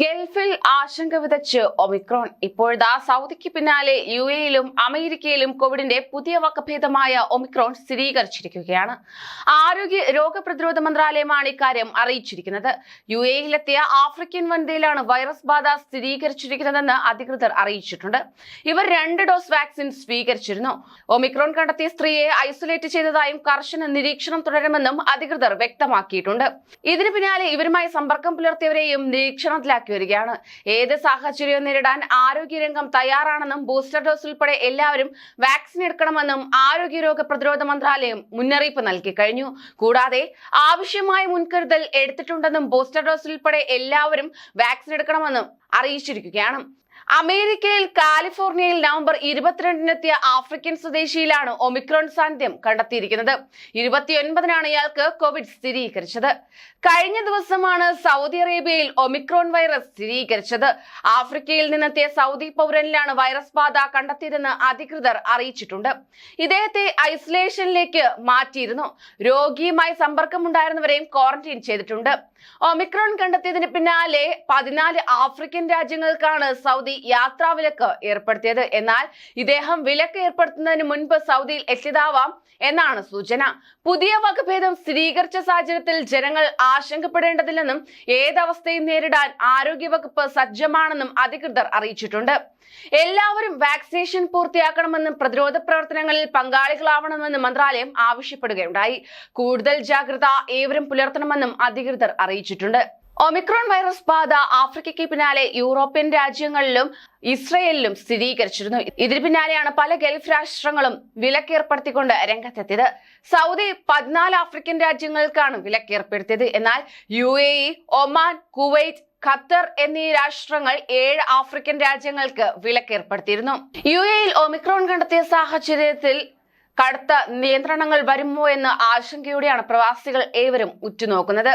ഗൾഫിൽ ആശങ്ക വിതച്ച് ഒമിക്രോൺ. ഇപ്പോഴതാ സൗദിക്ക് പിന്നാലെ യു എയിലും അമേരിക്കയിലും കോവിഡിന്റെ പുതിയ വകഭേദമായ ഒമിക്രോൺ സ്ഥിരീകരിച്ചിരിക്കുകയാണ്. ആരോഗ്യ രോഗപ്രതിരോധ മന്ത്രാലയമാണ് ഇക്കാര്യം അറിയിച്ചിരിക്കുന്നത്. യു എയിലെത്തിയ ആഫ്രിക്കൻ വനിതയിലാണ് വൈറസ് ബാധ സ്ഥിരീകരിച്ചിരിക്കുന്നതെന്ന് അധികൃതർ അറിയിച്ചിട്ടുണ്ട്. ഇവർ രണ്ട് ഡോസ് വാക്സിൻ സ്വീകരിച്ചിരുന്നു. ഒമിക്രോൺ കണ്ടെത്തിയ സ്ത്രീയെ ഐസൊലേറ്റ് ചെയ്തതായും കർശന നിരീക്ഷണം തുടരുമെന്നും അധികൃതർ വ്യക്തമാക്കിയിട്ടുണ്ട്. ഇതിന് പിന്നാലെ ഇവരുമായി സമ്പർക്കം പുലർത്തിയവരെയും നിരീക്ഷണത്തിലാക്കി വരികയാണ്. ഏത് സാഹചര്യവും നേരിടാൻ ആരോഗ്യരംഗം തയ്യാറാണെന്നും ബൂസ്റ്റർ ഡോസ് ഉൾപ്പെടെ എല്ലാവരും വാക്സിൻ എടുക്കണമെന്നും ആരോഗ്യരോഗ പ്രതിരോധ മന്ത്രാലയം മുന്നറിയിപ്പ് നൽകി കഴിഞ്ഞു. കൂടാതെ ആവശ്യമായ മുൻകരുതൽ എടുത്തിട്ടുണ്ടെന്നും ബൂസ്റ്റർ ഡോസ് ഉൾപ്പെടെ എല്ലാവരും വാക്സിൻ എടുക്കണമെന്നും അറിയിച്ചിരിക്കുകയാണ്. അമേരിക്കയിൽ കാലിഫോർണിയയിൽ നവംബർ ഇരുപത്തിരണ്ടിനെത്തിയ ആഫ്രിക്കൻ സ്വദേശിയിലാണ് ഒമിക്രോൺ സാന്നിധ്യം കണ്ടെത്തിയിരിക്കുന്നത്. ഇരുപത്തിയൊൻപതിനാണ് ഇയാൾക്ക് കോവിഡ് സ്ഥിരീകരിച്ചത്. കഴിഞ്ഞ ദിവസമാണ് സൗദി അറേബ്യയിൽ ഒമിക്രോൺ വൈറസ് സ്ഥിരീകരിച്ചത്. ആഫ്രിക്കയിൽ നിന്നെത്തിയ സൗദി പൗരനിലാണ് വൈറസ് ബാധ കണ്ടെത്തിയതെന്ന് അധികൃതർ അറിയിച്ചിട്ടുണ്ട്. ഇദ്ദേഹത്തെ ഐസൊലേഷനിലേക്ക് മാറ്റിയിരുന്നു. രോഗിയുമായി സമ്പർക്കമുണ്ടായിരുന്നവരെയും ക്വാറന്റൈൻ ചെയ്തിട്ടുണ്ട്. ഒമിക്രോൺ കണ്ടെത്തിയതിന് പിന്നാലെ പതിനാല് ആഫ്രിക്കൻ രാജ്യങ്ങൾക്കാണ് സൗദി യാത്രാവിലക്ക് ഏർപ്പെടുത്തിയത്. എന്നാൽ ഇദ്ദേഹം വിലക്ക് ഏർപ്പെടുത്തുന്നതിന് മുൻപ് സൗദിയിൽ എത്തിയതാവാം എന്നാണ് സൂചന. പുതിയ വകഭേദം സ്ഥിരീകരിച്ച സാഹചര്യത്തിൽ ജനങ്ങൾ ആശങ്കപ്പെടേണ്ടതില്ലെന്നും ഏതവസ്ഥയും നേരിടാൻ ആരോഗ്യവകുപ്പ് സജ്ജമാണെന്നും അധികൃതർ അറിയിച്ചിട്ടുണ്ട്. എല്ലാവരും വാക്സിനേഷൻ പൂർത്തിയാക്കണമെന്നും പ്രതിരോധ പ്രവർത്തനങ്ങളിൽ പങ്കാളികളാവണമെന്നും മന്ത്രാലയം ആവശ്യപ്പെടുകയുണ്ടായി. കൂടുതൽ ജാഗ്രത ഏവരും പുലർത്തണമെന്നും അധികൃതർ അറിയിച്ചിട്ടുണ്ട്. ഒമിക്രോൺ വൈറസ് ബാധ ആഫ്രിക്കയ്ക്ക് പിന്നാലെ യൂറോപ്യൻ രാജ്യങ്ങളിലും ഇസ്രയേലിലും സ്ഥിരീകരിച്ചിരുന്നു. ഇതിന് പിന്നാലെയാണ് പല ഗൾഫ് രാഷ്ട്രങ്ങളും വിലക്കേർപ്പെടുത്തിക്കൊണ്ട് രംഗത്തെത്തിയത്. സൗദി പതിനാല് ആഫ്രിക്കൻ രാജ്യങ്ങൾക്കാണ് വിലക്കേർപ്പെടുത്തിയത്. എന്നാൽ U A E Oman Kuwait Qatar എന്നീ രാഷ്ട്രങ്ങൾ ഏഴ് ആഫ്രിക്കൻ രാജ്യങ്ങൾക്ക് വിലക്കേർപ്പെടുത്തിയിരുന്നു. യു എയിൽ ഒമിക്രോൺ കണ്ടെത്തിയ സാഹചര്യത്തിൽ കടുത്ത നിയന്ത്രണങ്ങൾ വരുമോ എന്ന ആശങ്കയോടെയാണ് പ്രവാസികൾ ഏവരും ഉറ്റുനോക്കുന്നത്.